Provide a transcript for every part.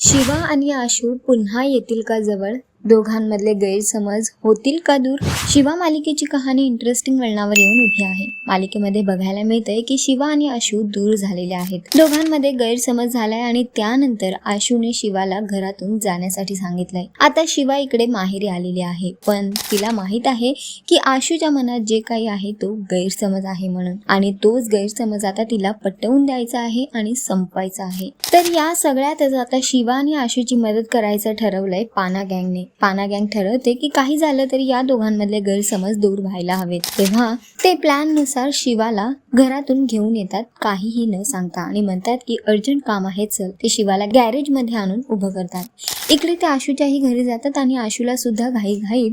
शिवा आणि आशू पुन्हा येतील का जवळ? दोघांमधले गैरसमज होतील का दूर? शिवा मालिकेची कहाणी इंटरेस्टिंग वळणावर येऊन उभी आहे. मालिकेमध्ये बघायला मिळतंय की शिवा आणि आशू दूर झालेले आहेत. दोघांमध्ये गैरसमज झालाय आणि त्यानंतर आशूने शिवाला घरातून जाण्यासाठी सांगितलंय. आता शिवा इकडे माहेरी आलेली आहे. पण तिला माहीत आहे की आशूच्या मनात जे काही आहे तो गैरसमज आहे म्हणून. आणि तोच गैरसमज आता तिला पटवून द्यायचा आहे आणि संपवायचा आहे. तर या सगळ्यातच आता शिवा आणि आशूची मदत करायचं ठरवलंय पाना गँगने. पाना गँग ठरवते की काही झालं तरी या दोघांमधले गैरसमज दूर व्हायला हवेत. तेव्हा ते प्लॅननुसार शिवाला घरातून घेऊन येतात काहीही न सांगता. आणि म्हणतात की अर्जंट काम आहे चल. ते शिवाला गॅरेजमध्ये आणून उभं करतात. इकडे ते आशूच्याही घरी जातात आणि आशूला सुद्धा घाईघाईत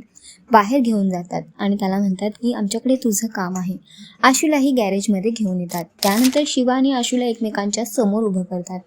बाहेर घेऊन जातात आणि त्याला म्हणतात की आमच्याकडे तुझं काम आहे. आशूलाही गॅरेजमध्ये घेऊन येतात. त्यानंतर शिवा आणि आशूला एकमेकांच्या समोर उभं करतात.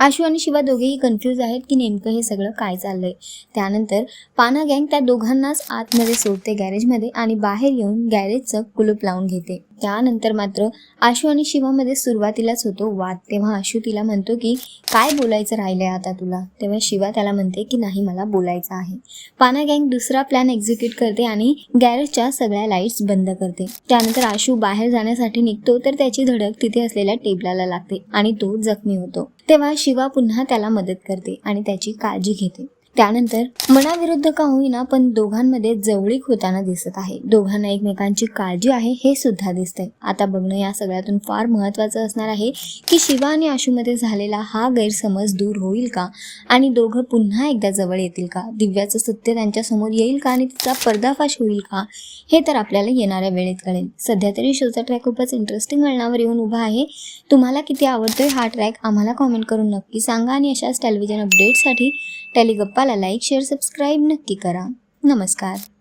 आशू आणि शिवा दोघेही कन्फ्यूज आहेत की नेमकं हे सगळं काय चाललंय. त्यानंतर पाना गँग त्या दोघांनाच आतमध्ये सोडते गॅरेजमध्ये आणि बाहेर येऊन गॅरेजचं कुलूप लावून घेते. त्यानंतर मात्र आशू आणि शिवामध्ये सुरुवातीलाच होतो वाद. तेव्हा आशू तिला म्हणतो की काय बोलायचं राहिलंय आता तुला? तेव्हा शिवा त्याला म्हणते की नाही मला बोलायचं आहे. पाना गँग दुसरा प्लॅन एक्झिक्यूट करते आणि गॅरेजच्या सगळ्या लाईट्स बंद करते. त्यानंतर आशू बाहेर जाण्यासाठी निघतो तर त्याची धडक तिथे असलेल्या टेबलाला लागते आणि तो जखमी होतो. तेव्हा शिवा पुन्हा त्याला मदत करते आणि त्याची काळजी घेते. त्यानंतर मनाविरुद्ध का होईना पण दोघांमध्ये जवळीक होताना दिसत आहे. दोघांना एकमेकांची काळजी आहे हे सुद्धा दिसतंय. आता बघणं या सगळ्यातून फार महत्त्वाचं असणार आहे की शिवा आणि आशूमध्ये झालेला हा गैरसमज दूर होईल का? आणि दोघं पुन्हा एकदा जवळ येतील का? दिव्याचं सत्य त्यांच्यासमोर येईल का आणि तिचा पर्दाफाश होईल का? हे तर आपल्याला येणाऱ्या वेळेत कळेल. सध्या तरी शोचा ट्रॅक खूपच इंटरेस्टिंग वळणावर येऊन उभा आहे. तुम्हाला किती आवडतोय हा ट्रॅक आम्हाला कॉमेंट करून नक्की सांगा आणि अशाच टेलिव्हिजन अपडेटसाठी टेलिगप्पाला लाईक शेअर सबस्क्राईब नक्की करा. नमस्कार.